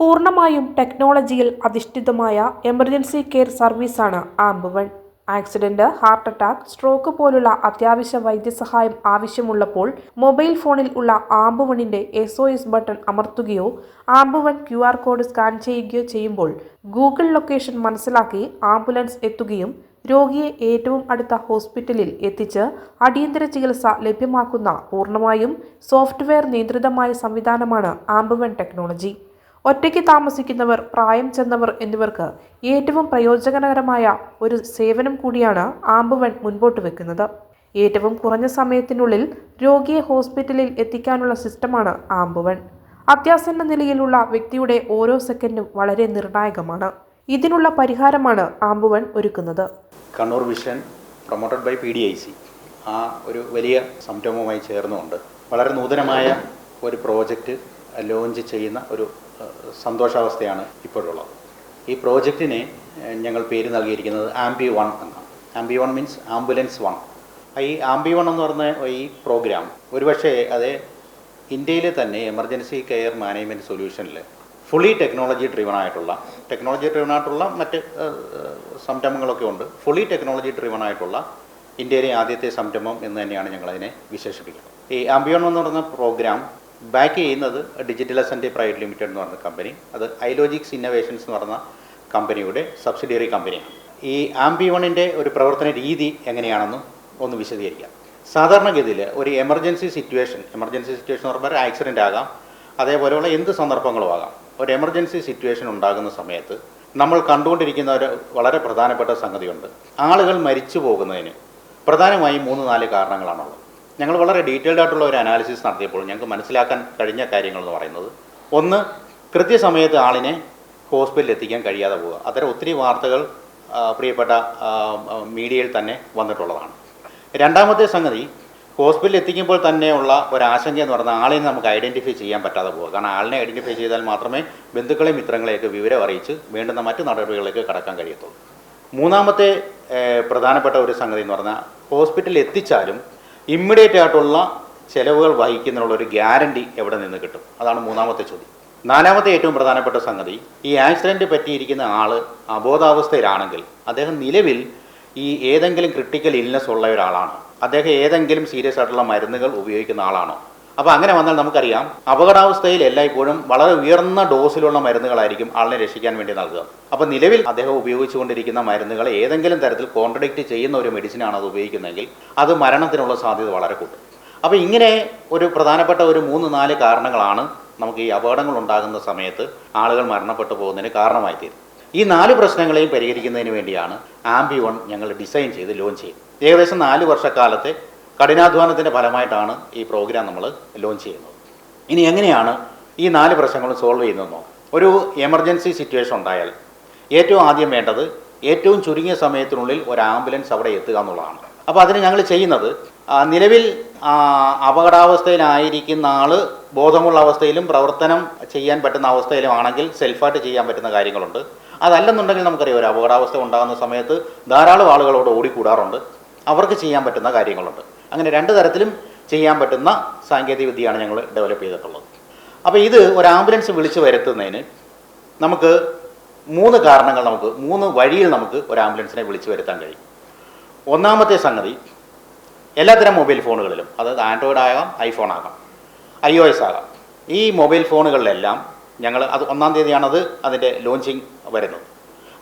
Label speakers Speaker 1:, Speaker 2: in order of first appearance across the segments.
Speaker 1: പൂർണമായും ടെക്നോളജിയിൽ അധിഷ്ഠിതമായ എമർജൻസി കെയർ സർവീസാണ് AmbuOne accident heart attack stroke പോലുള്ള അത്യാവശ്യ വൈദ്യസഹായം ആവശ്യമുള്ളപ്പോൾ മൊബൈൽ ഫോണിൽ ഉള്ള ആംബുവണിന്റെ S O S button അമർത്തുകയോ AmbuOne Q R code scan ചെയ്യുകയോ ചെയ്യുമ്പോൾ ഗൂഗിൾ ലൊക്കേഷൻ മനസ്സിലാക്കി ആംബുലൻസ് എത്തുകയും രോഗിയെ ഏറ്റവും അടുത്ത ഹോസ്പിറ്റലിൽ എത്തിച്ച് അടിയന്തര ചികിത്സ ലഭ്യമാക്കുന്ന പൂർണമായും സോഫ്റ്റ്വെയർ നിയന്ത്രിതമായ സംവിധാനമാണ് ആംബുവൺ ടെക്നോളജി. ഒറ്റയ്ക്ക് താമസിക്കുന്നവർ പ്രായം ചെന്നവർ എന്നിവർക്ക് ഏറ്റവും പ്രയോജനകരമായ ഒരു സേവനം കൂടിയാണ് ആംബുവൺ മുൻപോട്ട് വെക്കുന്നത്. ഏറ്റവും കുറഞ്ഞ സമയത്തിനുള്ളിൽ രോഗിയെ ഹോസ്പിറ്റലിൽ എത്തിക്കാനുള്ള സിസ്റ്റമാണ് ആംബുവൺ അത്യാസന്ന നിലയിലുള്ള വ്യക്തിയുടെ ഓരോ സെക്കൻഡും വളരെ നിർണായകമാണ്. ഇതിനുള്ള പരിഹാരമാണ് ആംബുവൺ ഒരുക്കുന്നത്.
Speaker 2: Kannur vision promoted by P D I C ആ ഒരു വലിയ സംരംഭവുമായി ചേർന്നുകൊണ്ട് വളരെ നൂതനമായ ഒരു പ്രോജക്റ്റ് ലോഞ്ച് ചെയ്യുന്ന ഒരു സന്തോഷാവസ്ഥയാണ് ഇപ്പോഴുള്ളത്. ഈ പ്രോജക്റ്റിന് ഞങ്ങൾ പേര് നൽകിയിരിക്കുന്നത് ആംബി വൺ എന്നാണ്. Ambi one means ambulance one. ഈ ആംബി വൺ എന്ന് പറഞ്ഞ ഈ പ്രോഗ്രാം ഒരുപക്ഷെ അത് ഇന്ത്യയിലെ തന്നെ എമർജൻസി കെയർ മാനേജ്മെന്റ് സൊല്യൂഷനിൽ ഫുള്ളി ടെക്നോളജി ഡ്രിവൺ ആയിട്ടുള്ള ടെക്നോളജി ഡ്രിവൺ ആയിട്ടുള്ള മറ്റ് സംരംഭങ്ങളൊക്കെ ഉണ്ട്. ഫുള്ളി ടെക്നോളജി ഡ്രിവൺ ആയിട്ടുള്ള ഇന്ത്യയിലെ ആദ്യത്തെ സംരംഭം എന്ന് തന്നെയാണ് ഞങ്ങളതിനെ വിശേഷിപ്പിക്കുന്നത്. ഈ ആംബിയോൺ എന്ന് പറഞ്ഞ പ്രോഗ്രാം ബാക്ക് ചെയ്യുന്നത് ഡിജിറ്റൽ അസന്റെ പ്രൈവറ്റ് ലിമിറ്റഡ് എന്ന് പറയുന്ന കമ്പനി അത് ഐലോജിക്സ് ഇന്നോവേഷൻസ് എന്ന് പറയുന്ന കമ്പനിയുടെ സബ്സിഡിയറി കമ്പനിയാണ് ഈ ആംബിയോണിന്റെ ഒരു പ്രവർത്തന രീതി എങ്ങനെയാണെന്ന് ഒന്ന് വിശദീകരിക്കാം. സാധാരണഗതിയിൽ ഒരു എമർജൻസി സിറ്റുവേഷൻ എമർജൻസി സിറ്റുവേഷൻ എന്ന് പറയുമ്പോൾ ആക്സിഡന്റ് ആകാം. അതേപോലെയുള്ള എന്ത് സന്ദർഭങ്ങളും ആകാം. ഒരു എമർജൻസി സിറ്റുവേഷൻ ഉണ്ടാകുന്ന സമയത്ത് നമ്മൾ കണ്ടുകൊണ്ടിരിക്കുന്ന ഒരു വളരെ പ്രധാനപ്പെട്ട സംഗതിയുണ്ട്. ആളുകൾ മരിച്ചു പോകുന്നതിന് പ്രധാനമായും മൂന്ന് നാല് കാരണങ്ങളാണുള്ളത്. ഞങ്ങൾ വളരെ ഡീറ്റെയിൽഡ് ആയിട്ടുള്ള ഒരു അനാലിസിസ് നടത്തിയപ്പോൾ ഞങ്ങൾക്ക് മനസ്സിലാക്കാൻ കഴിഞ്ഞ കാര്യങ്ങൾ എന്ന് പറയുന്നത്. ഒന്ന് കൃത്യസമയത്ത് ആളിനെ ഹോസ്പിറ്റലിൽ എത്തിക്കാൻ കഴിയാതെ പോവുക. അത്തരം ഒത്തിരി വാർത്തകൾ പ്രിയപ്പെട്ട മീഡിയയിൽ തന്നെ വന്നിട്ടുള്ളതാണ്. രണ്ടാമത്തെ സംഗതി ഹോസ്പിറ്റലിൽ എത്തിക്കുമ്പോൾ തന്നെയുള്ള ഒരു ആശങ്ക എന്ന് പറഞ്ഞാൽ ആളിനെ നമുക്ക് ഐഡന്റിഫൈ ചെയ്യാൻ പറ്റാതെ പോകുക കാരണം ആളിനെ ഐഡന്റിഫൈ ചെയ്താൽ മാത്രമേ ബന്ധുക്കളെയും മിത്രങ്ങളെയൊക്കെ വിവരം അറിയിച്ച് വേണ്ടുന്ന മറ്റ് നടപടികളിലേക്ക് കടക്കാൻ കഴിയത്തുള്ളൂ. മൂന്നാമത്തെ പ്രധാനപ്പെട്ട ഒരു സംഗതി എന്ന് പറഞ്ഞാൽ ഹോസ്പിറ്റലിൽ എത്തിച്ചാലും ഇമ്മീഡിയറ്റ് ആയിട്ടുള്ള ചിലവുകൾ വഹിക്കുന്നതിനുള്ള ഒരു ഗ്യാരണ്ടി എവിടെ നിന്ന് കിട്ടും? അതാണ് മൂന്നാമത്തെ ചോദ്യം. നാലാമത്തെ ഏറ്റവും പ്രധാനപ്പെട്ട സംഗതി ഈ ആക്സിഡന്റ് പറ്റിയിരിക്കുന്ന ആൾ അബോധാവസ്ഥയിലാണെങ്കിൽ അദ്ദേഹം നിലവിൽ ഈ ഏതെങ്കിലും ക്രിട്ടിക്കൽ ഇൽനെസ് ഉള്ള ഒരാളാണോ? അദ്ദേഹം ഏതെങ്കിലും സീരിയസ് ആയിട്ടുള്ള മരുന്നുകൾ ഉപയോഗിക്കുന്ന ആളാണോ? അപ്പോൾ അങ്ങനെ വന്നാൽ നമുക്കറിയാം അപകടാവസ്ഥയിൽ എല്ലായ്പ്പോഴും വളരെ ഉയർന്ന ഡോസിലുള്ള മരുന്നുകളായിരിക്കും ആളിനെ രക്ഷിക്കാൻ വേണ്ടി നൽകുക. അപ്പോൾ നിലവിൽ അദ്ദേഹം ഉപയോഗിച്ചുകൊണ്ടിരിക്കുന്ന മരുന്നുകൾ ഏതെങ്കിലും തരത്തിൽ കോൺട്രഡിക്റ്റ് ചെയ്യുന്ന ഒരു മെഡിസിനാണ് അത് ഉപയോഗിക്കുന്നതെങ്കിൽ അത് മരണത്തിനുള്ള സാധ്യത വളരെ കൂട്ടും അപ്പോൾ ഇങ്ങനെ ഒരു പ്രധാനപ്പെട്ട ഒരു മൂന്ന് നാല് കാരണങ്ങളാണ് നമുക്ക് ഈ അപകടങ്ങൾ ഉണ്ടാകുന്ന സമയത്ത് ആളുകൾ മരണപ്പെട്ടു പോകുന്നതിന് കാരണമായി തീരും ഈ നാല് പ്രശ്നങ്ങളെയും പരിഹരിക്കുന്നതിന് വേണ്ടിയാണ് ആംബി വൺ ഞങ്ങൾ ഡിസൈൻ ചെയ്ത് ലോഞ്ച് ചെയ്തത് ഏകദേശം നാല് വർഷക്കാലത്തെ കഠിനാധ്വാനത്തിന്റെ ഫലമായിട്ടാണ് ഈ പ്രോഗ്രാം നമ്മൾ ലോഞ്ച് ചെയ്യുന്നത്. ഇനി എങ്ങനെയാണ് ഈ നാല് പ്രശ്നങ്ങളും സോൾവ് ചെയ്യുന്നതെന്നോ? ഒരു എമർജൻസി സിറ്റുവേഷൻ ഉണ്ടായാൽ ഏറ്റവും ആദ്യം വേണ്ടത് ഏറ്റവും ചുരുങ്ങിയ സമയത്തിനുള്ളിൽ ഒരു ആംബുലൻസ് അവിടെ എത്തുക എന്നുള്ളതാണ്. അപ്പോൾ അതിന് ഞങ്ങൾ ചെയ്യുന്നത് നിലവിൽ അപകടാവസ്ഥയിലായിരിക്കുന്ന ആൾ ബോധമുള്ള അവസ്ഥയിലും പ്രവർത്തനം ചെയ്യാൻ പറ്റുന്ന അവസ്ഥയിലും ആണെങ്കിൽ സെൽഫായിട്ട് ചെയ്യാൻ പറ്റുന്ന കാര്യങ്ങളുണ്ട്. അതല്ലെന്നുണ്ടെങ്കിൽ നമുക്കറിയാം ഒരു അപകടാവസ്ഥ ഉണ്ടാകുന്ന സമയത്ത് ധാരാളം ആളുകളോട് ഓടിക്കൂടാറുണ്ട്. അവർക്ക് ചെയ്യാൻ പറ്റുന്ന കാര്യങ്ങളുണ്ട്. അങ്ങനെ രണ്ട് തരത്തിലും ചെയ്യാൻ പറ്റുന്ന സാങ്കേതിക വിദ്യയാണ് ഞങ്ങൾ ഡെവലപ്പ് ചെയ്തിട്ടുള്ളത്. അപ്പോൾ ഇത് ഒരു ആംബുലൻസ് വിളിച്ച് വരുത്തുന്നതിന് നമുക്ക് മൂന്ന് കാരണങ്ങൾ നമുക്ക് മൂന്ന് വഴിയിൽ നമുക്ക് ഒരു ആംബുലൻസിനെ വിളിച്ചു വരുത്താൻ കഴിയും. ഒന്നാമത്തെ സംഗതി എല്ലാത്തരം മൊബൈൽ ഫോണുകളിലും അതായത് ആൻഡ്രോയിഡ് ആകാം ഐഫോൺ ആകാം ഐ ഒ എസ് ആകാം. ഈ മൊബൈൽ ഫോണുകളിലെല്ലാം ഞങ്ങൾ അത് ഒന്നാം തീയതിയാണത് അത് അതിന്റെ ലോഞ്ചിങ് വരുന്നത്.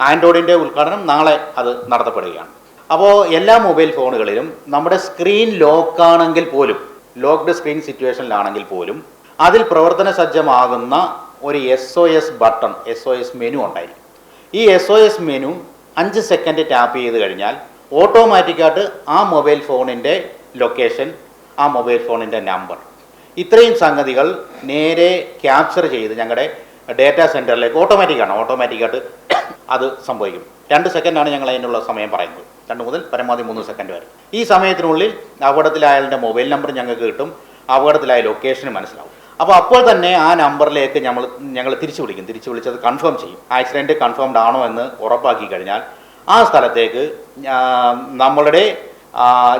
Speaker 2: ആൻഡ്രോയിഡിന്റെ ഉദ്ഘാടനം നാളെ അത് നടത്തപ്പെടുകയാണ്. അപ്പോൾ എല്ലാ മൊബൈൽ ഫോണുകളിലും നമ്മുടെ സ്ക്രീൻ ലോക്കാണെങ്കിൽ പോലും ലോക്ക്ഡ് സ്ക്രീൻ സിറ്റുവേഷനിലാണെങ്കിൽ പോലും അതിൽ പ്രവർത്തന സജ്ജമാകുന്ന ഒരു S O S button S O S menu ഉണ്ടായിരിക്കും. ഈ എസ് ഒ എസ് മെനു അഞ്ച് സെക്കൻഡ് ടാപ്പ് ചെയ്ത് കഴിഞ്ഞാൽ ഓട്ടോമാറ്റിക്കായിട്ട് ആ മൊബൈൽ ഫോണിന്റെ ലൊക്കേഷൻ ആ മൊബൈൽ ഫോണിന്റെ നമ്പർ ഇത്രയും സംഗതികൾ നേരെ ക്യാപ്ചർ ചെയ്ത് ഞങ്ങളുടെ ഡേറ്റാ സെന്ററിലേക്ക് ഓട്ടോമാറ്റിക്കാണ് ഓട്ടോമാറ്റിക്കായിട്ട് അത് സംഭവിക്കും. രണ്ട് സെക്കൻഡാണ് ഞങ്ങൾ അതിനുള്ള സമയം പറയുന്നത്. രണ്ട് മുതൽ പരമാവധി മൂന്ന് സെക്കൻഡ് വരെ. ഈ സമയത്തിനുള്ളിൽ അപകടത്തിലായാലിന്റെ മൊബൈൽ നമ്പർ ഞങ്ങൾക്ക് കിട്ടും. അപകടത്തിലായ ലൊക്കേഷൻ മനസ്സിലാവും. അപ്പോൾ അപ്പോൾ തന്നെ ആ നമ്പറിലേക്ക് നമ്മൾ ഞങ്ങൾ തിരിച്ചു വിളിക്കും. തിരിച്ചു വിളിച്ചത് കൺഫേം ചെയ്യും. ആക്സിഡന്റ് കൺഫേംഡ് ആണോ എന്ന് ഉറപ്പാക്കി കഴിഞ്ഞാൽ ആ സ്ഥലത്തേക്ക് നമ്മളുടെ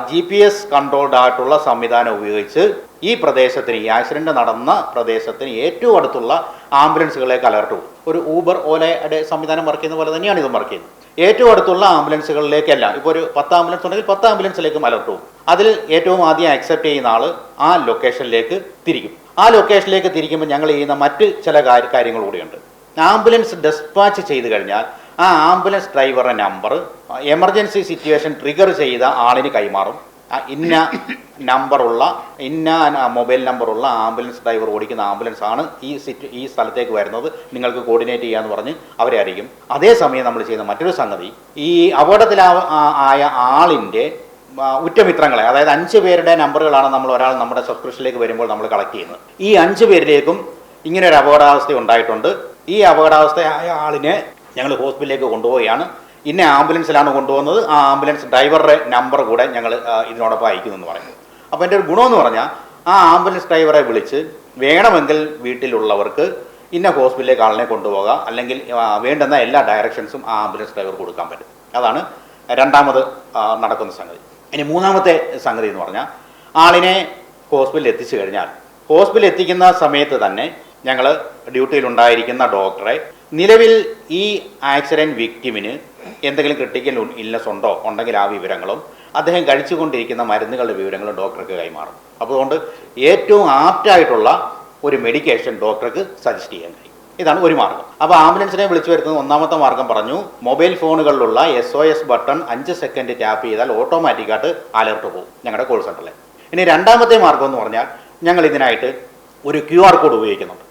Speaker 2: ജി പി എസ് കൺട്രോൾഡ് ആയിട്ടുള്ള സംവിധാനം ഉപയോഗിച്ച് ഈ പ്രദേശത്തിന് ഈ ആക്സിഡന്റ് നടന്ന പ്രദേശത്തിന് ഏറ്റവും അടുത്തുള്ള ആംബുലൻസുകളിലേക്ക് അലർട്ട് പോകും. ഒരു ഊബർ ഓലയുടെ സംവിധാനം വർക്ക് ചെയ്യുന്ന പോലെ തന്നെയാണ് ഇത് വർക്ക് ചെയ്യുന്നത്. ഏറ്റവും അടുത്തുള്ള ആംബുലൻസുകളിലേക്കല്ല ഇപ്പോൾ ഒരു പത്ത് ആംബുലൻസ് ഉണ്ടെങ്കിൽ പത്ത് ആംബുലൻസിലേക്കും അലർട്ട് പോകും. അതിൽ ഏറ്റവും ആദ്യം അക്സെപ്റ്റ് ചെയ്യുന്ന ആൾ ആ ലൊക്കേഷനിലേക്ക് തിരിക്കും. ആ ലൊക്കേഷനിലേക്ക് തിരിക്കുമ്പോൾ ഞങ്ങൾ ചെയ്യുന്ന മറ്റ് ചില കാര്യ- കാര്യങ്ങൾ കൂടിയുണ്ട്. ആംബുലൻസ് ഡെസ്പാച്ച് ചെയ്ത് കഴിഞ്ഞാൽ ആ ആംബുലൻസ് ഡ്രൈവറുടെ നമ്പർ എമർജൻസി സിറ്റുവേഷൻ ട്രിഗർ ചെയ്ത ആളിന് കൈമാറും. ഇന്ന നമ്പറുള്ള ഇന്ന മൊബൈൽ നമ്പറുള്ള ആംബുലൻസ് ഡ്രൈവർ ഓടിക്കുന്ന ആംബുലൻസ് ആണ് ഈ സിറ്റ് ഈ സ്ഥലത്തേക്ക് വരുന്നത്. നിങ്ങൾക്ക് കോർഡിനേറ്റ് ചെയ്യാന്ന് പറഞ്ഞ് അവരെ അറിയിക്കും. അതേസമയം നമ്മൾ ചെയ്യുന്ന മറ്റൊരു സംഗതി ഈ അപകടത്തിലാ ആയ ആളിന്റെ ഉറ്റമിത്രങ്ങളെ അതായത് അഞ്ച് പേരുടെ നമ്പറുകളാണ് നമ്മൾ ഒരാൾ നമ്മുടെ സബ്സ്ക്രിപ്ഷനിലേക്ക് വരുമ്പോൾ നമ്മൾ കളക്ട് ചെയ്യുന്നത്. ഈ അഞ്ച് പേരിലേക്കും ഇങ്ങനെ ഒരു അപകടാവസ്ഥ ഉണ്ടായിട്ടുണ്ട്. ഈ അപകടാവസ്ഥയായ ആളിനെ ഞങ്ങൾ ഹോസ്പിറ്റലിലേക്ക് കൊണ്ടുപോവുകയാണ്. ഇന്ന ആംബുലൻസിലാണ് കൊണ്ടുപോകുന്നത് ആ ആംബുലൻസ് ഡ്രൈവറുടെ നമ്പർ കൂടെ ഞങ്ങൾ ഇതിനോടൊപ്പം അയക്കുന്നു എന്ന് പറയുന്നത് അപ്പോൾ എന്റെ ഒരു ഗുണമെന്ന് പറഞ്ഞാൽ ആ ആംബുലൻസ് ഡ്രൈവറെ വിളിച്ച് വേണമെങ്കിൽ വീട്ടിലുള്ളവർക്ക് ഇന്ന ഹോസ്പിറ്റലിലേക്ക് ആളിനെ കൊണ്ടുപോകാം. അല്ലെങ്കിൽ വേണ്ടുന്ന എല്ലാ ഡയറക്ഷൻസും ആ ആംബുലൻസ് ഡ്രൈവർ കൊടുക്കാൻ പറ്റും. അതാണ് രണ്ടാമത് നടക്കുന്ന സംഗതി. ഇനി മൂന്നാമത്തെ സംഗതി എന്ന് പറഞ്ഞാൽ ആളിനെ ഹോസ്പിറ്റലിൽ എത്തിച്ചു കഴിഞ്ഞാൽ ഹോസ്പിറ്റലിൽ എത്തിക്കുന്ന സമയത്ത് തന്നെ ഞങ്ങൾ ഡ്യൂട്ടിയിലുണ്ടായിരിക്കുന്ന ഡോക്ടറെ നിലവിൽ ഈ ആക്സിഡന്റ് വിക്ടിമിന് എന്തെങ്കിലും ക്രിട്ടിക്കൽ ഇൽനെസ് ഉണ്ടോ? ഉണ്ടെങ്കിൽ ആ വിവരങ്ങളും അദ്ദേഹം കഴിച്ചുകൊണ്ടിരിക്കുന്ന മരുന്നുകളുടെ വിവരങ്ങളും ഡോക്ടർക്ക് കൈമാറും. അപ്പോൾ അതുകൊണ്ട് ഏറ്റവും ആപ്റ്റായിട്ടുള്ള ഒരു മെഡിക്കേഷൻ ഡോക്ടർക്ക് സജസ്റ്റ് ചെയ്യാൻ കഴിയും. ഇതാണ് ഒരു മാർഗം. അപ്പോൾ ആംബുലൻസിനെ വിളിച്ചു വരുത്തുന്ന ഒന്നാമത്തെ മാർഗം പറഞ്ഞു മൊബൈൽ ഫോണുകളിലുള്ള എസ് ഒ എസ് ബട്ടൺ അഞ്ച് സെക്കൻഡ് ടാപ്പ് ചെയ്താൽ ഓട്ടോമാറ്റിക്കായിട്ട് അലർട്ട് പോകും ഞങ്ങളുടെ കോൾ സെന്ററിൽ ഇനി രണ്ടാമത്തെ മാർഗം എന്ന് പറഞ്ഞാൽ ഞങ്ങൾ ഇതിനായിട്ട് ഒരു ക്യു ആർ കോഡ് ഉപയോഗിക്കുന്നുണ്ട്.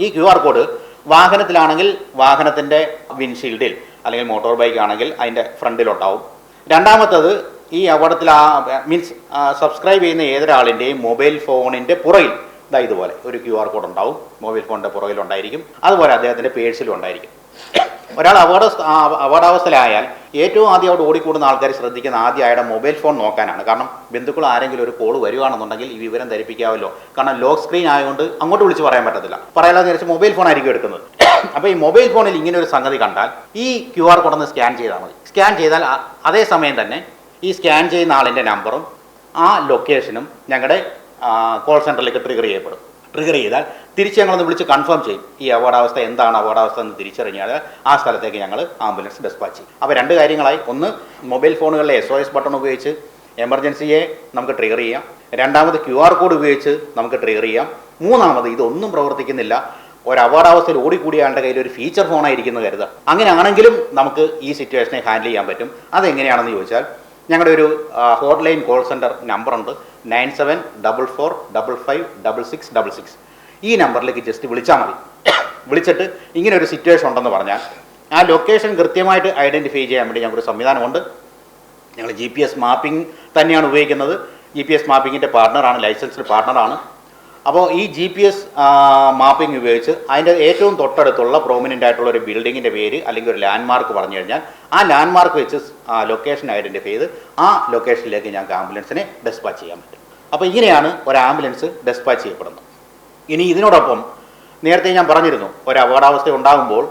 Speaker 2: ഈ ക്യു ആർ കോഡ് വാഹനത്തിലാണെങ്കിൽ വാഹനത്തിന്റെ വിൻഷീൽഡിൽ അല്ലെങ്കിൽ മോട്ടോർ ബൈക്ക് ആണെങ്കിൽ അതിന്റെ ഫ്രണ്ടിലുണ്ടാവും. രണ്ടാമത്തത് ഈ അപകടത്തിൽ ആ മീൻസ് സബ്സ്ക്രൈബ് ചെയ്യുന്ന ഏതൊരാളിന്റെയും മൊബൈൽ ഫോണിന്റെ പുറകിൽ ഇതാ ഇതുപോലെ ഒരു ക്യു ആർ കോഡ് ഉണ്ടാവും. മൊബൈൽ ഫോണിന്റെ പുറകിലുണ്ടായിരിക്കും. അതുപോലെ അദ്ദേഹത്തിന്റെ പേഴ്സിലും ഉണ്ടായിരിക്കും. ഒരാൾ അപകട അപകടാവസ്ഥയിലായാൽ ഏറ്റവും ആദ്യം അവിടെ ഓടിക്കൂടുന്ന ആൾക്കാർ ശ്രദ്ധിക്കുന്ന ആദ്യം അയാളുടെ മൊബൈൽ ഫോൺ നോക്കാനാണ്. കാരണം ബന്ധുക്കൾ ആരെങ്കിലും ഒരു കോൾ വരുവാണെന്നുണ്ടെങ്കിൽ ഈ വിവരം ധരിപ്പിക്കാമല്ലോ. കാരണം ലോക്ക് സ്ക്രീൻ ആയതുകൊണ്ട് അങ്ങോട്ട് വിളിച്ച് പറയാൻ പറ്റത്തില്ല. പറയാതെ വിചാരിച്ച് മൊബൈൽ ഫോൺ ആയിരിക്കും എടുക്കുന്നത്. അപ്പോൾ ഈ മൊബൈൽ ഫോണിൽ ഇങ്ങനെ ഒരു സംഗതി കണ്ടാൽ ഈ ക്യു ആർ കോഡ് ഒന്ന് സ്കാൻ ചെയ്താൽ മതി. സ്കാൻ ചെയ്താൽ അതേ സമയം തന്നെ ഈ സ്കാൻ ചെയ്യുന്ന ആളിന്റെ നമ്പറും ആ ലൊക്കേഷനും ഞങ്ങളുടെ കോൾ സെന്ററിലേക്ക് ട്രിഗർ ചെയ്യപ്പെടും. ട്രിഗർ ചെയ്താൽ തിരിച്ച് ഞങ്ങളൊന്ന് വിളിച്ച് കൺഫേം ചെയ്യും. ഈ അപകടാവസ്ഥ എന്താണ് അപകടാവസ്ഥ എന്ന് തിരിച്ചറിഞ്ഞാൽ ആ സ്ഥലത്തേക്ക് ഞങ്ങൾ ആംബുലൻസ് ഡെസ്പാച്ച് ചെയ്യും. അപ്പോൾ രണ്ട് കാര്യങ്ങളായി. ഒന്ന് മൊബൈൽ ഫോണുകളിലെ എസ് ഒ എസ് ബട്ടൺ ഉപയോഗിച്ച് എമർജൻസിയെ നമുക്ക് ട്രിഗർ ചെയ്യാം. രണ്ടാമത് ക്യു ആർ കോഡ് ഉപയോഗിച്ച് നമുക്ക് ട്രിഗർ ചെയ്യാം. മൂന്നാമത് ഇതൊന്നും പ്രവർത്തിക്കുന്നില്ല. ഒരു അപകടാവസ്ഥയിൽ ഓടിക്കൂടിയ ആളുടെ കയ്യിൽ ഒരു ഫീച്ചർ ഫോണായിരിക്കുന്നത് കരുതുക. അങ്ങനെയാണെങ്കിലും നമുക്ക് ഈ സിറ്റുവേഷനെ ഹാൻഡിൽ ചെയ്യാൻ പറ്റും. അതെങ്ങനെയാണെന്ന് ചോദിച്ചാൽ ഞങ്ങളുടെ ഒരു hotline call center നമ്പറുണ്ട് nine seven double four double five double six double six ഈ നമ്പറിലേക്ക് ജസ്റ്റ് വിളിച്ചാൽ മതി. വിളിച്ചിട്ട് ഇങ്ങനെ ഒരു സിറ്റുവേഷൻ ഉണ്ടെന്ന് പറഞ്ഞാൽ ആ ലൊക്കേഷൻ കൃത്യമായിട്ട് ഐഡന്റിഫൈ ചെയ്യാൻ വേണ്ടി ഞങ്ങൾക്കൊരു സംവിധാനമുണ്ട്. ഞങ്ങൾ ജി പി എസ് മാപ്പിംഗ് തന്നെയാണ് ഉപയോഗിക്കുന്നത്. ജി പി എസ് മാപ്പിങ്ങിന്റെ പാർട്ണറാണ് ലൈസൻസ്ഡ് പാർട്ണറാണ് അപ്പോൾ ഈ ജി പി എസ് മാപ്പിംഗ് ഉപയോഗിച്ച് അതിന്റെ ഏറ്റവും തൊട്ടടുത്തുള്ള പ്രോമിനന്റ് ആയിട്ടുള്ള ഒരു ബിൽഡിങ്ങിന്റെ പേര് അല്ലെങ്കിൽ ഒരു ലാൻഡ് മാർക്ക് പറഞ്ഞു കഴിഞ്ഞാൽ ആ ലാൻഡ് മാർക്ക് വെച്ച് ലൊക്കേഷൻ ഐഡന്റിഫൈ ചെയ്ത് ആ ലൊക്കേഷനിലേക്ക് ഞങ്ങൾക്ക് ആംബുലൻസിനെ ഡെസ്പാച്ച് ചെയ്യാൻ പറ്റും. അപ്പോൾ ഇങ്ങനെയാണ് ഒരു ആംബുലൻസ് ഡെസ്പാച്ച് ചെയ്യപ്പെടുന്നത്. ഇനി ഇതിനോടൊപ്പം നേരത്തെ ഞാൻ പറഞ്ഞിരുന്നു ഒരു അപകടാവസ്ഥ ഉണ്ടാകുമ്പോൾ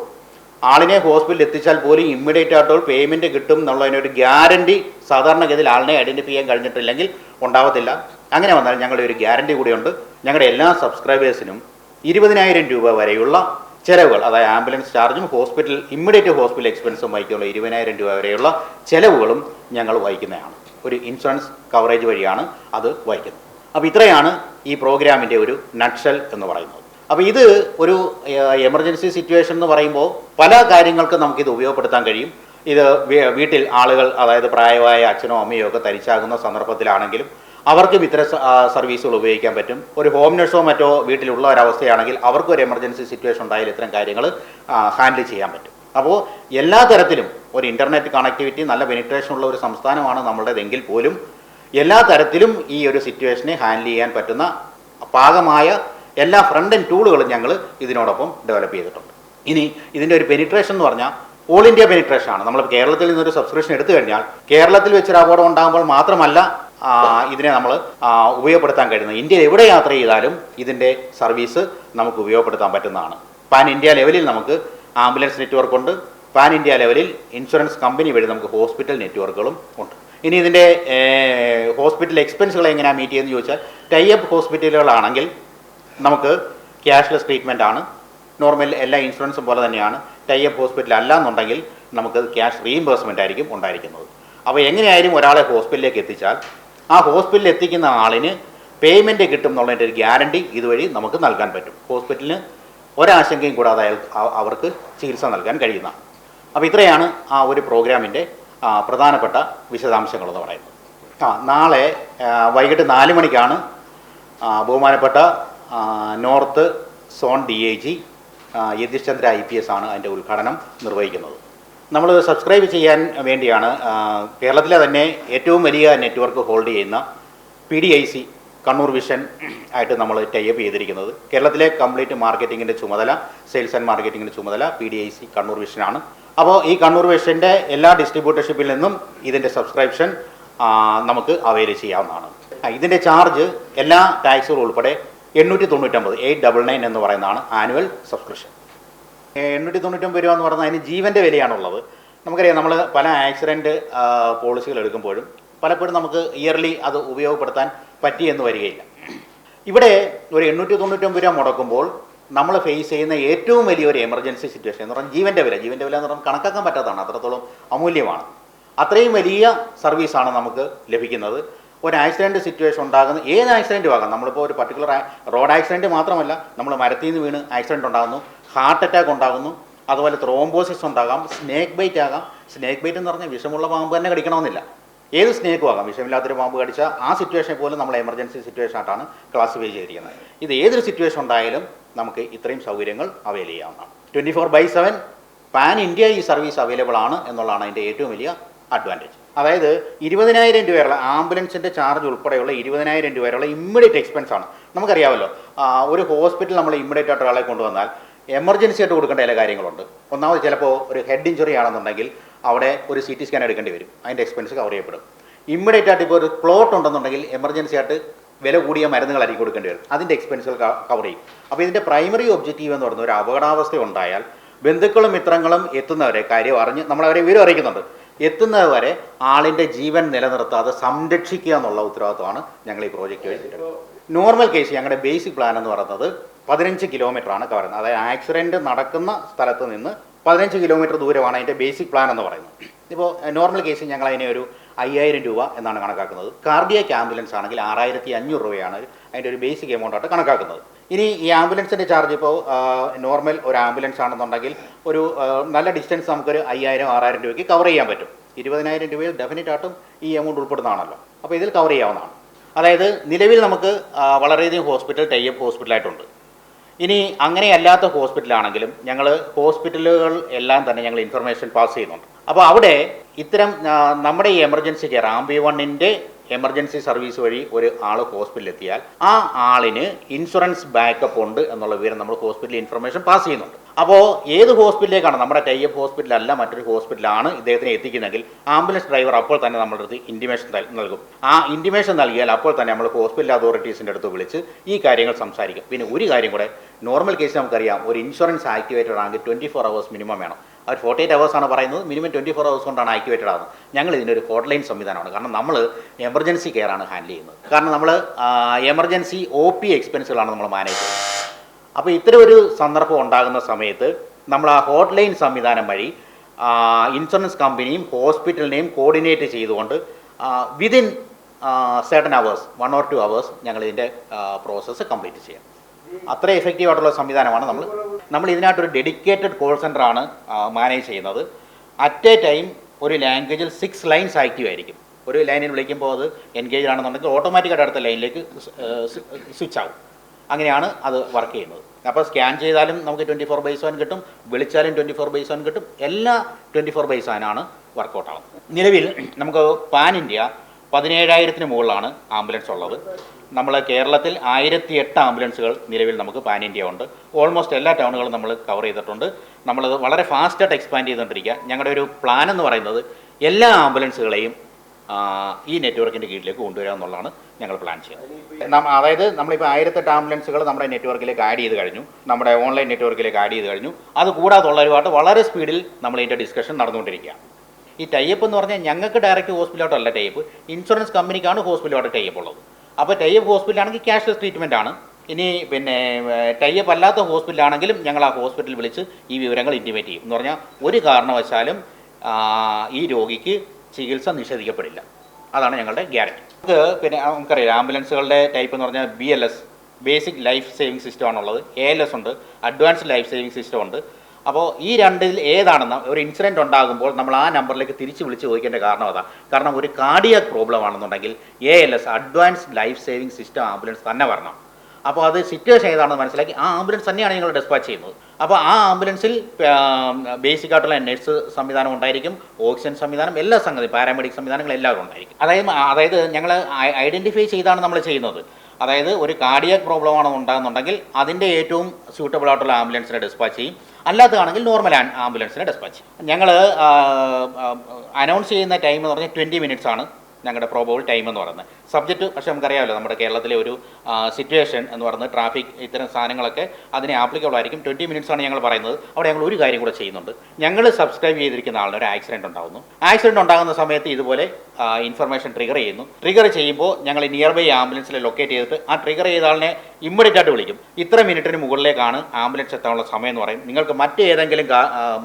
Speaker 2: ആളിനെ ഹോസ്പിറ്റലിൽ എത്തിച്ചാൽ പോലും ഇമ്മീഡിയറ്റ് ആയിട്ട് പേയ്മെന്റ് കിട്ടും എന്നുള്ളതിനൊരു ഗ്യാരണ്ടി സാധാരണഗതിയിൽ ആളിനെ ഐഡന്റിഫൈ ചെയ്യാൻ കഴിഞ്ഞിട്ടില്ലെങ്കിൽ ഉണ്ടാവത്തില്ല. അങ്ങനെ വന്നാൽ ഞങ്ങളുടെ ഒരു ഗ്യാരണ്ടി കൂടിയുണ്ട്. ഞങ്ങളുടെ എല്ലാ സബ്സ്ക്രൈബേഴ്സിനും ഇരുപതിനായിരം രൂപ വരെയുള്ള ചിലവുകൾ അതായത് ആംബുലൻസ് ചാർജും ഹോസ്പിറ്റൽ ഇമ്മീഡിയറ്റ് ഹോസ്പിറ്റൽ എക്സ്പെൻസും വഹിക്കുള്ള ഇരുപതിനായിരം രൂപ വരെയുള്ള ചിലവുകളും ഞങ്ങൾ വഹിക്കുന്നതാണ്. ഒരു ഇൻഷുറൻസ് കവറേജ് വഴിയാണ് അത് വഹിക്കുന്നത്. അപ്പോൾ ഇത്രയാണ് ഈ പ്രോഗ്രാമിന്റെ ഒരു നട്ഷൽ എന്ന് പറയുന്നത്. അപ്പോൾ ഇത് ഒരു എമർജൻസി സിറ്റുവേഷൻ എന്ന് പറയുമ്പോൾ പല കാര്യങ്ങൾക്കും നമുക്കിത് ഉപയോഗപ്പെടുത്താൻ കഴിയും. ഇത് വീട്ടിൽ ആളുകൾ അതായത് പ്രായമായ അച്ഛനോ അമ്മയോ ഒക്കെ തരിച്ചാകുന്ന സന്ദർഭത്തിലാണെങ്കിലും അവർക്കും ഇത്തരം സർവീസുകൾ ഉപയോഗിക്കാൻ പറ്റും. ഒരു ഹോം നഴ്സോ മറ്റോ വീട്ടിലുള്ള ഒരവസ്ഥയാണെങ്കിൽ അവർക്കും ഒരു എമർജൻസി സിറ്റുവേഷൻ ഉണ്ടായാൽ ഇത്തരം കാര്യങ്ങൾ ഹാൻഡിൽ ചെയ്യാൻ പറ്റും. അപ്പോൾ എല്ലാ തരത്തിലും ഒരു ഇന്റർനെറ്റ് കണക്ടിവിറ്റി നല്ല പെനിട്രേഷൻ ഉള്ള ഒരു സംസ്ഥാനമാണ് നമ്മുടേതെങ്കിൽ പോലും എല്ലാ തരത്തിലും ഈ ഒരു സിറ്റുവേഷനെ ഹാൻഡിൽ ചെയ്യാൻ പറ്റുന്ന പാകമായ എല്ലാ ഫ്രണ്ട് ആൻഡ് ടൂളുകളും ഞങ്ങൾ ഇതിനോടൊപ്പം ഡെവലപ്പ് ചെയ്തിട്ടുണ്ട്. ഇനി ഇതിന്റെ ഒരു പെനിട്രേഷൻ എന്ന് പറഞ്ഞാൽ ഓൾ ഇന്ത്യ പെനിട്രേഷൻ ആണ്. നമ്മൾ കേരളത്തിൽ നിന്നൊരു സബ്സ്ക്രിപ്ഷൻ എടുത്തു കഴിഞ്ഞാൽ കേരളത്തിൽ വെച്ചൊരു അപകടം ഉണ്ടാകുമ്പോൾ മാത്രമല്ല ഇതിനെ നമ്മൾ ഉപയോഗപ്പെടുത്താൻ കഴിയുന്നത്. ഇന്ത്യയിൽ എവിടെ യാത്ര ചെയ്താലും ഇതിന്റെ സർവീസ് നമുക്ക് ഉപയോഗപ്പെടുത്താൻ പറ്റുന്നതാണ്. പാൻ ഇന്ത്യ ലെവലിൽ നമുക്ക് ആംബുലൻസ് നെറ്റ്വർക്ക് ഉണ്ട്. പാൻ ഇന്ത്യ ലെവലിൽ ഇൻഷുറൻസ് കമ്പനി വഴി നമുക്ക് ഹോസ്പിറ്റൽ നെറ്റ്വർക്കുകളും ഉണ്ട്. ഇനി ഇതിന്റെ ഹോസ്പിറ്റൽ എക്സ്പെൻസുകൾ എങ്ങനെയാണ് മീറ്റ് ചെയ്യുന്നത് ചോദിച്ചാൽ ടൈ അപ്പ് ഹോസ്പിറ്റലുകളാണെങ്കിൽ നമുക്ക് ക്യാഷ്ലെസ് ട്രീറ്റ്മെന്റ് ആണ്. നോർമൽ എല്ലാ ഇൻഷുറൻസും പോലെ തന്നെയാണ്. ടൈ അപ്പ് ഹോസ്പിറ്റൽ അല്ല എന്നുണ്ടെങ്കിൽ നമുക്ക് ക്യാഷ് റീഇംബേഴ്സ്മെന്റ് ആയിരിക്കും ഉണ്ടായിരിക്കുന്നത്. അപ്പോൾ എങ്ങനെയായാലും ഒരാളെ ഹോസ്പിറ്റലിലേക്ക് എത്തിച്ചാൽ ആ ഹോസ്പിറ്റലിൽ എത്തിക്കുന്ന ആളിന് പേയ്മെന്റ് കിട്ടും എന്നുള്ളതിന്റെ ഒരു ഗ്യാരണ്ടി ഇതുവഴി നമുക്ക് നൽകാൻ പറ്റും. ഹോസ്പിറ്റലിന് ഒരാശങ്കയും കൂടാതെ അയാൾ അവർക്ക് ചികിത്സ നൽകാൻ കഴിയുന്നതാണ് അപ്പോൾ ഇത്രയാണ് ആ ഒരു പ്രോഗ്രാമിന്റെ പ്രധാനപ്പെട്ട വിശദാംശങ്ങളെന്ന് പറയുന്നത്. ആ നാളെ വൈകിട്ട് നാല് മണിക്കാണ് ബഹുമാനപ്പെട്ട north zone D I G Yathish Chandra I P S ആണ് അതിന്റെ ഉദ്ഘാടനം നിർവഹിക്കുന്നത്. നമ്മൾ സബ്സ്ക്രൈബ് ചെയ്യാൻ വേണ്ടിയാണ് കേരളത്തിലെ തന്നെ ഏറ്റവും വലിയ നെറ്റ്വർക്ക് ഹോൾഡ് ചെയ്യുന്ന P D I C Kannur vision ആയിട്ട് നമ്മൾ ടൈപ്പ് ചെയ്തിരിക്കുന്നത്. കേരളത്തിലെ കംപ്ലീറ്റ് മാർക്കറ്റിങ്ങിന്റെ ചുമതല സെയിൽസ് ആൻഡ് മാർക്കറ്റിങ്ങിന്റെ ചുമതല P D I C Kannur വിഷനാണ്. അപ്പോൾ ഈ കണ്ണൂർ വിഷന്റെ എല്ലാ ഡിസ്ട്രിബ്യൂട്ടർഷിപ്പിൽ നിന്നും ഇതിന്റെ സബ്സ്ക്രിപ്ഷൻ നമുക്ക് അവൈൽ ചെയ്യാവുന്നതാണ്. ഇതിന്റെ ചാർജ് എല്ലാ ടാക്സുകളും ഉൾപ്പെടെ എണ്ണൂറ്റി തൊണ്ണൂറ്റൊമ്പത് എയ്റ്റ് ഡബിൾ നയൻ എന്ന് പറയുന്നതാണ് ആനുവൽ സബ്സ്ക്രിപ്ഷൻ എണ്ണൂറ്റി തൊണ്ണൂറ്റൊമ്പത് രൂപ എന്ന് പറഞ്ഞാൽ അതിന് ജീവന്റെ വിലയാണുള്ളത്. നമുക്കറിയാം നമ്മൾ പല ആക്സിഡന്റ് പോളിസികൾ എടുക്കുമ്പോഴും പലപ്പോഴും നമുക്ക് ഇയർലി അത് ഉപയോഗപ്പെടുത്താൻ പറ്റിയെന്ന് വരികയില്ല. ഇവിടെ ഒരു എണ്ണൂറ്റി തൊണ്ണൂറ്റൊമ്പത് രൂപ മുടക്കുമ്പോൾ നമ്മൾ ഫേസ് ചെയ്യുന്ന ഏറ്റവും വലിയൊരു എമർജൻസി സിറ്റുവേഷൻ എന്ന് പറഞ്ഞാൽ ജീവന്റെ വില. ജീവന്റെ വില എന്ന് പറഞ്ഞാൽ കണക്കാക്കാൻ പറ്റാത്തതാണ്. അത്രത്തോളം അമൂല്യമാണ്. അത്രയും വലിയ സർവീസാണ് നമുക്ക് ലഭിക്കുന്നത്. ഒരു ആക്സിഡന്റ് സിറ്റുവേഷൻ ഉണ്ടാകുന്ന ഏത് ആക്സിഡന്റും ആകാം. നമ്മളിപ്പോൾ ഒരു പർട്ടിക്കുലർ റോഡ് ആക്സിഡന്റ് മാത്രമല്ല നമ്മൾ മരത്തിൽ നിന്ന് വീണ് ആക്സിഡന്റ് ഉണ്ടാകുന്നു. ഹാർട്ട് അറ്റാക്ക് ഉണ്ടാകുന്നു. അതുപോലെ ത്രോംബോസിസ് ഉണ്ടാകാം. സ്നേക്ക് ബൈറ്റ് ആകാം. സ്നേക്ക് ബൈറ്റ് എന്ന് പറഞ്ഞാൽ വിഷമുള്ള പാമ്പ് തന്നെ കടിക്കണമെന്നില്ല. ഏത് സ്നേക്കും ആകാം. വിഷമില്ലാത്തൊരു പാമ്പ് കടിച്ചാൽ ആ സിറ്റുവേഷനെ പോലും നമ്മൾ എമർജൻസി സിറ്റുവേഷൻ ആയിട്ടാണ് ക്ലാസിഫൈ ചെയ്തിരിക്കുന്നത്. ഇത് ഏതൊരു സിറ്റുവേഷൻ ഉണ്ടായാലും നമുക്ക് ഇത്രയും സൗകര്യങ്ങൾ അവൈൽ ചെയ്യാവുന്നതാണ്. Twenty four by seven pan India ഈ സർവീസ് അവൈലബിൾ ആണ് എന്നുള്ളതാണ് അതിന്റെ ഏറ്റവും വലിയ അഡ്വാന്റേജ് അതായത് ഇരുപതിനായിരം രൂപയുള്ള ആംബുലൻസിന്റെ ചാർജ് ഉൾപ്പെടെയുള്ള ഇരുപതിനായിരം രൂപയുള്ള ഇമ്മീഡിയറ്റ് എക്സ്പെൻസ് ആണ്. നമുക്കറിയാമല്ലോ ഒരു ഹോസ്പിറ്റൽ നമ്മൾ ഇമ്മീഡിയറ്റ് ആയിട്ട് ഒരാളെ കൊണ്ടുവന്നാൽ എമർജൻസി ആയിട്ട് കൊടുക്കേണ്ട ചില കാര്യങ്ങളുണ്ട്. ഒന്നാമത് ചിലപ്പോൾ ഒരു ഹെഡ് ഇഞ്ചുറി ആണെന്നുണ്ടെങ്കിൽ അവിടെ ഒരു സി ടി സ്കാൻ എടുക്കേണ്ടി വരും. അതിന്റെ എക്സ്പെൻസ് കവർ ചെയ്യപ്പെടും. ഇമ്മീഡിയറ്റ് ആയിട്ട് ഇപ്പോൾ ഒരു പ്ലോട്ട് ഉണ്ടെന്നുണ്ടെങ്കിൽ എമർജൻസി ആയിട്ട് വില കൂടിയ മരുന്നുകളായിരിക്കും കൊടുക്കേണ്ടി വരും. അതിന്റെ എക്സ്പെൻസുകൾ കവർ ചെയ്യും. അപ്പോൾ ഇതിന്റെ പ്രൈമറി ഒബ്ജക്റ്റീവ് എന്ന് പറയുന്നത് ഒരു അപകടാവസ്ഥ ഉണ്ടായാൽ ബന്ധുക്കളും മിത്രങ്ങളും എത്തുന്നവരെ കാര്യം അറിഞ്ഞ് നമ്മളവരെ വിവരം അറിയിക്കുന്നുണ്ട്. എത്തുന്നത് വരെ ആളിന്റെ ജീവൻ നിലനിർത്താതെ സംരക്ഷിക്കുക എന്നുള്ള ഉത്തരവാദിത്വമാണ് ഞങ്ങൾ ഈ പ്രോജക്റ്റ് വഴി നോർമൽ കേസ് ഞങ്ങളുടെ ബേസിക് പ്ലാൻ എന്ന് പറയുന്നത് പതിനഞ്ച് കിലോമീറ്റർ ആണ് കവർ ചെയ്യുന്നത്. അതായത് ആക്സിഡന്റ് നടക്കുന്ന സ്ഥലത്ത് നിന്ന് പതിനഞ്ച് കിലോമീറ്റർ ദൂരമാണ് അതിന്റെ ബേസിക് പ്ലാൻ എന്ന് പറയുന്നത്. ഇപ്പോൾ നോർമൽ കേസിൽ ഞങ്ങൾ അതിനെ ഒരു അയ്യായിരം രൂപ എന്നാണ് കണക്കാക്കുന്നത്. കാർഡിയക് ആംബുലൻസ് ആണെങ്കിൽ ആറായിരത്തി അഞ്ഞൂറ് രൂപയാണ് അതിന്റെ ഒരു ബേസിക് എമൗണ്ട് ആയിട്ട് കണക്കാക്കുന്നത്. ഇനി ഈ ആംബുലൻസിന്റെ ചാർജ് ഇപ്പോൾ നോർമൽ ഒരു ആംബുലൻസ് ആണെന്നുണ്ടെങ്കിൽ ഒരു നല്ല ഡിസ്റ്റൻസ് നമുക്കൊരു അയ്യായിരം ആറായിരം രൂപയ്ക്ക് കവർ ചെയ്യാൻ പറ്റും. ഇരുപതിനായിരം രൂപയിൽ ഡെഫിനറ്റ് ആയിട്ടും ഈ എമൗണ്ട് ഉൾപ്പെടുന്നതാണല്ലോ. അപ്പോൾ ഇതിൽ കവർ ചെയ്യാവുന്നതാണ്. അതായത് നിലവിൽ നമുക്ക് വളരെയധികം ഹോസ്പിറ്റൽ ടൈപ്പ് ഹോസ്പിറ്റലായിട്ടുണ്ട് ഇനി അങ്ങനെയല്ലാത്ത ഹോസ്പിറ്റലാണെങ്കിലും ഞങ്ങൾ ഹോസ്പിറ്റലുകൾ എല്ലാം തന്നെ ഞങ്ങൾ ഇൻഫർമേഷൻ പാസ് ചെയ്യുന്നുണ്ട്. അപ്പോൾ അവിടെ ഇത്തരം നമ്മുടെ ഈ എമർജൻസി കെയർ ആംബി വണ്ണിന്റെ എമർജൻസി സർവീസ് വഴി ഒരു ആൾ ഹോസ്പിറ്റലിൽ എത്തിയാൽ ആ ആളിന് ഇൻഷുറൻസ് ബാക്കപ്പ് ഉണ്ട് എന്നുള്ള വിവരം നമ്മൾ ഹോസ്പിറ്റലിൽ ഇൻഫർമേഷൻ പാസ് ചെയ്യുന്നുണ്ട്. അപ്പോൾ ഏത് ഹോസ്പിറ്റലിലേക്കാണ്? നമ്മുടെ ടൈപ്പ് ഹോസ്പിറ്റലല്ല മറ്റൊരു ഹോസ്പിറ്റലാണ് ഇദ്ദേഹത്തിനെ എത്തിക്കുന്നതെങ്കിൽ ആംബുലൻസ് ഡ്രൈവർ അപ്പോൾ തന്നെ നമ്മുടെ അടുത്ത് ഇന്റിമേഷൻ നൽകും ആ ഇന്റിമേഷൻ നൽകിയാൽ അപ്പോൾ തന്നെ നമ്മൾ ഹോസ്പിറ്റൽ അതോറിറ്റീസിന്റെ അടുത്ത് വിളിച്ച് ഈ കാര്യങ്ങൾ സംസാരിക്കും. പിന്നെ ഒരു കാര്യം കൂടെ നോർമൽ കേസ് നമുക്കറിയാം. ഒരു ഇൻഷുറൻസ് ആക്ടിവേറ്റഡ് ആണെങ്കിൽ ട്വന്റി ഫോർ അവേഴ്സ് മിനിമം വേണം. അവർ ഫോർട്ടി എയ്റ്റ് അവേഴ്സ് ആണ് പറയുന്നത്. മിനിമം ട്വന്റി ഫോർ അവേഴ്സ് കൊണ്ടാണ് ആക്ടിവേറ്റഡ് ആകുന്നത് ഞങ്ങൾ ഇതിനൊരു ഹോട്ട്ലൈൻ സംവിധാനമാണ്. കാരണം നമ്മൾ എമർജൻസി കെയർ ആണ് ഹാൻഡിൽ ചെയ്യുന്നത്. കാരണം നമ്മൾ എമർജൻസി ഒ പി എക്സ്പെൻസുകളാണ് നമ്മൾ മാനേജ് ചെയ്യുന്നത്. അപ്പോൾ ഇത്തരം ഒരു സന്ദർഭം ഉണ്ടാകുന്ന സമയത്ത് നമ്മൾ ആ ഹോട്ട്ലൈൻ സംവിധാനം വഴി ഇൻഷുറൻസ് കമ്പനിയും ഹോസ്പിറ്റലിനെയും കോർഡിനേറ്റ് ചെയ്തുകൊണ്ട് within seven hours one or two hours ഞങ്ങൾ ഇതിന്റെ പ്രോസസ്സ് കംപ്ലീറ്റ് ചെയ്യാം. അത്ര എഫക്റ്റീവ് ആയിട്ടുള്ള സംവിധാനമാണ് നമ്മൾ. നമ്മൾ ഇതിനായിട്ടൊരു ഡെഡിക്കേറ്റഡ് കോൾ സെന്ററാണ് മാനേജ് ചെയ്യുന്നത്. അറ്റ് എ ടൈം ഒരു ലാംഗ്വേജിൽ സിക്സ് ലൈൻസ് ആക്റ്റീവ് ആയിരിക്കും. ഒരു ലൈനിൽ വിളിക്കുമ്പോൾ അത് എൻഗേജ് ആണെന്നുണ്ടെങ്കിൽ ഓട്ടോമാറ്റിക്കായിട്ട് അടുത്ത ലൈനിലേക്ക് സ്വിച്ച് ആവും. അങ്ങനെയാണ് അത് വർക്ക് ചെയ്യുന്നത്. അപ്പോൾ സ്കാൻ ചെയ്താലും നമുക്ക് ട്വന്റി ഫോർ ബൈ സെവൻ കിട്ടും വിളിച്ചാലും ട്വന്റി ഫോർ ബൈ സെവൻ കിട്ടും എല്ലാ ട്വന്റി ഫോർ ബൈ സെവനാണ് വർക്കൗട്ട് ആവുന്നത് നിലവിൽ നമുക്ക് പാൻ ഇന്ത്യ പതിനേഴായിരത്തിന് മുകളിലാണ് ആംബുലൻസ് ഉള്ളത്. നമ്മൾ കേരളത്തിൽ ആയിരത്തി എട്ട് ആംബുലൻസുകൾ നിലവിൽ നമുക്ക് പാൻ ഇന്ത്യ ഉണ്ട്. ഓൾമോസ്റ്റ് എല്ലാ ടൗണുകളും നമ്മൾ കവർ ചെയ്തിട്ടുണ്ട്. നമ്മളത് വളരെ ഫാസ്റ്റായിട്ട് എക്സ്പാൻഡ് ചെയ്തുകൊണ്ടിരിക്കുക. ഞങ്ങളുടെ ഒരു പ്ലാൻ എന്ന് പറയുന്നത് എല്ലാ ആംബുലൻസുകളെയും ഈ നെറ്റ്വർക്കിന്റെ കീഴിലേക്ക് കൊണ്ടുവരിക എന്നുള്ളതാണ് ഞങ്ങൾ പ്ലാൻ ചെയ്യുന്നത്. അതായത് നമ്മളിപ്പോൾ ആയിരത്തെട്ട് ആംബുലൻസുകൾ നമ്മുടെ നെറ്റ്വർക്കിലേക്ക് ആഡ് ചെയ്ത് കഴിഞ്ഞു. നമ്മുടെ ഓൺലൈൻ നെറ്റ്വർക്കിലേക്ക് ആഡ് ചെയ്ത് കഴിഞ്ഞു. അത് കൂടാതുള്ളവരുമായിട്ട് വളരെ സ്പീഡിൽ നമ്മൾ ഇതിന്റെ ഡിസ്കഷൻ നടന്നുകൊണ്ടിരിക്കുകയാണ് ഈ ടൈപ്പ് എന്ന് പറഞ്ഞാൽ ഞങ്ങൾക്ക് ഡയറക്റ്റ് ഹോസ്പിറ്റലോട്ടല്ല ടൈപ്പ്. ഇൻഷുറൻസ് കമ്പനിക്കാണ് ഹോസ്പിറ്റലോട്ട് ടൈപ്പ് ഉള്ളത്. അപ്പോൾ ടൈപ്പ് ഹോസ്പിറ്റലാണെങ്കിൽ ക്യാഷ്ലെസ് ട്രീറ്റ്മെന്റ് ആണ്. ഇനി പിന്നെ ടൈപ്പ് അല്ലാത്ത ഹോസ്പിറ്റലാണെങ്കിലും ഞങ്ങൾ ആ ഹോസ്പിറ്റലിൽ വിളിച്ച് ഈ വിവരങ്ങൾ ഇന്റിമേറ്റ് ചെയ്യും. എന്ന് പറഞ്ഞാൽ ഒരു കാരണവശാലും ഈ രോഗിക്ക് ചികിത്സ നിഷേധിക്കപ്പെടില്ല. അതാണ് ഞങ്ങളുടെ ഗ്യാരണ്ടി. ഇത് പിന്നെ നമുക്കറിയാം ആംബുലൻസുകളുടെ ടൈപ്പ് എന്ന് പറഞ്ഞാൽ B L S basic life saving system ആണുള്ളത്. എ എൽ എസ് ഉണ്ട് അഡ്വാൻസ് ലൈഫ് സേവിങ് സിസ്റ്റം ഉണ്ട്. അപ്പോൾ ഈ രണ്ടിൽ ഏതാണെന്ന് ഒരു ഇൻസിഡന്റ് ഉണ്ടാകുമ്പോൾ നമ്മൾ ആ നമ്പറിലേക്ക് തിരിച്ച് വിളിച്ച് ചോദിക്കേണ്ട കാരണം അതാണ് കാരണം ഒരു കാർഡിയാക് പ്രോബ്ലം ആണെന്നുണ്ടെങ്കിൽ A L S advanced life saving system ambulance തന്നെ വരണം. അപ്പോൾ അത് സിറ്റുവേഷൻ ഏതാണെന്ന് മനസ്സിലാക്കി. ആ ആംബുലൻസ് തന്നെയാണ് ഞങ്ങൾ ഡെസ്പാച്ച് ചെയ്യുന്നത്. അപ്പോൾ ആ ആംബുലൻസിൽ ബേസിക് ആയിട്ടുള്ള നഴ്സ് സംവിധാനം ഉണ്ടായിരിക്കും ഓക്സിജൻ സംവിധാനം എല്ലാ സംഗതി പാരാമെഡിക് സംവിധാനങ്ങൾ എല്ലാവരും ഉണ്ടായിരിക്കും. അതായത് അതായത് ഞങ്ങൾ ഐഡന്റിഫൈ ചെയ്താണ് നമ്മൾ ചെയ്യുന്നത്. അതായത് ഒരു കാർഡിയാക് പ്രോബ്ലം ആണ് ഉണ്ടാകുന്നുണ്ടെങ്കിൽ അതിന്റെ ഏറ്റവും സ്യൂട്ടബിൾ ആയിട്ടുള്ള ആംബുലൻസിനെ ഡിസ്പാച്ച് ചെയ്യും. അല്ലാത്തതാണെങ്കിൽ നോർമൽ ആംബുലൻസിനെ ഡിസ്പാച്ച് ഞങ്ങൾ അനൗൺസ് ചെയ്യുന്ന ടൈം എന്ന് പറഞ്ഞാൽ ട്വന്റി മിനിറ്റ്സ് ആണ്. ഞങ്ങളുടെ പ്രോബബിൾ ടൈം എന്ന് പറയുന്നത്. സബ്ജക്റ്റ് പക്ഷേ നമുക്കറിയാമല്ലോ നമ്മുടെ കേരളത്തിലെ ഒരു സിറ്റുവേഷൻ എന്ന് പറയുന്നത് ട്രാഫിക് ഇത്തരം സാധനങ്ങളൊക്കെ അതിനെ ആപ്ലിക്കബിൾ ആയിരിക്കും. ട്വന്റി മിനിറ്റ്സ് ആണ് ഞങ്ങൾ പറയുന്നത്. അവിടെ ഞങ്ങൾ ഒരു കാര്യം കൂടെ ചെയ്യുന്നുണ്ട്. ഞങ്ങൾ സബ്സ്ക്രൈബ് ചെയ്തിരിക്കുന്ന ആളിന് ഒരു ആക്സിഡന്റ് ഉണ്ടാകുന്നു ആക്സിഡന്റ് ഉണ്ടാകുന്ന സമയത്ത് ഇതുപോലെ ഇൻഫർമേഷൻ ട്രിഗർ ചെയ്യുന്നു. ട്രിഗർ ചെയ്യുമ്പോൾ ഞങ്ങൾ നിയർ ബൈ ആംബുലൻസിൽ ലൊക്കേറ്റ് ചെയ്തിട്ട് ആ ട്രിഗർ ചെയ്ത ആളിനെ ഇമ്മീഡിയറ്റ് ആയിട്ട് വിളിക്കും. ഇത്ര മിനിറ്റിന് മുകളിലേക്കാണ് ആംബുലൻസ് എത്താനുള്ള സമയം എന്ന് പറയും. നിങ്ങൾക്ക് മറ്റേതെങ്കിലും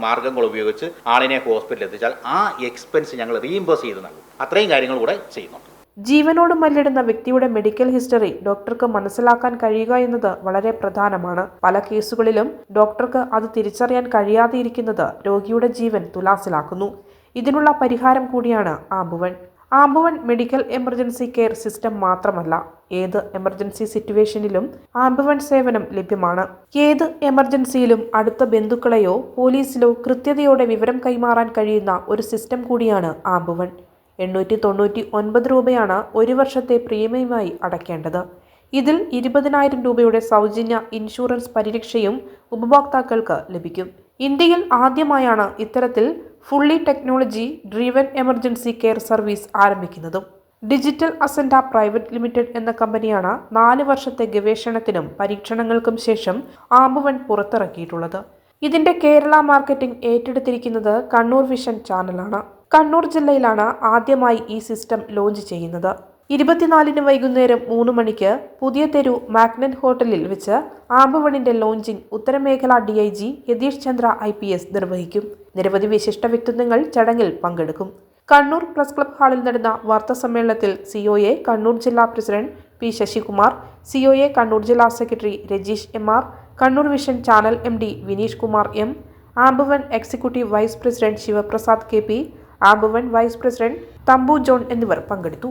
Speaker 2: മാർഗങ്ങൾ ഉപയോഗിച്ച് ആളിനെ ഹോസ്പിറ്റലിൽ എത്തിച്ചാൽ ആ എക്സ്പെൻസ് ഞങ്ങൾ റീഇംബേഴ്സ് ചെയ്ത് നൽകും. അത്രയും കാര്യങ്ങൾ കൂടെ ചെയ്യുന്നുണ്ട്.
Speaker 1: ജീവനോട് മല്ലിടുന്ന വ്യക്തിയുടെ മെഡിക്കൽ ഹിസ്റ്ററി ഡോക്ടർക്ക് മനസ്സിലാക്കാൻ കഴിയുക എന്നത് വളരെ പ്രധാനമാണ്. പല കേസുകളിലും ഡോക്ടർക്ക് അത് തിരിച്ചറിയാൻ കഴിയാതെ ഇരിക്കുന്നത് രോഗിയുടെ ജീവൻ തുലാസിലാക്കുന്നു. ഇതിനുള്ള പരിഹാരം കൂടിയാണ് AmbuOne AmbuOne medical emergency care system മാത്രമല്ല ഏത് എമർജൻസി സിറ്റുവേഷനിലും ആംബുവൻ സേവനം ലഭ്യമാണ്. ഏത് എമർജൻസിയിലും അടുത്ത ബന്ധുക്കളെയോ പോലീസിലോ കൃത്യതയോടെ വിവരം കൈമാറാൻ കഴിയുന്ന ഒരു സിസ്റ്റം കൂടിയാണ് ആംബുവൻ എണ്ണൂറ്റി തൊണ്ണൂറ്റി ഒൻപത് രൂപയാണ് ഒരു വർഷത്തെ പ്രീമിയമായി അടയ്ക്കേണ്ടത്. ഇതിൽ ഇരുപതിനായിരം രൂപയുടെ സൗജന്യ ഇൻഷുറൻസ് പരിരക്ഷയും ഉപഭോക്താക്കൾക്ക് ലഭിക്കും. ഇന്ത്യയിൽ ആദ്യമായാണ് ഇത്തരത്തിൽ fully technology driven emergency care service ആരംഭിക്കുന്നതും. Digital അസൻഡ private limited എന്ന കമ്പനിയാണ് നാല് വർഷത്തെ ഗവേഷണത്തിനും പരീക്ഷണങ്ങൾക്കും ശേഷം ആമ്പുവൻ പുറത്തിറക്കിയിട്ടുള്ളത്. ഇതിന്റെ കേരള മാർക്കറ്റിംഗ് ഏറ്റെടുത്തിരിക്കുന്നത് കണ്ണൂർ വിഷൻ ചാനലാണ്. കണ്ണൂർ ജില്ലയിലാണ് ആദ്യമായി ഈ സിസ്റ്റം ലോഞ്ച് ചെയ്യുന്നത്. ഇരുപത്തിനാലിന് വൈകുന്നേരം മൂന്ന് മണിക്ക് പുതിയ തെരു മാഗ്നറ്റ് ഹോട്ടലിൽ വെച്ച് ആമ്പവണിന്റെ launching ഉത്തരമേഖല D I G Yathish Chandra I P S നിർവഹിക്കും. നിരവധി വിശിഷ്ട വ്യക്തിത്വങ്ങൾ ചടങ്ങിൽ പങ്കെടുക്കും. കണ്ണൂർ പ്രസ് ക്ലബ് ഹാളിൽ നടന്ന വാർത്താ സമ്മേളനത്തിൽ സിഒഎ കണ്ണൂർ ജില്ലാ president P Sasikumar COA Kannur ജില്ലാ secretary Rajeesh M R Kannur vision channel M D Vineesh Kumar M ആംബുവൻ executive vice president Sivaprasad K P ആംബുവൻ vice president Thampu John എന്നിവർ പങ്കെടുത്തു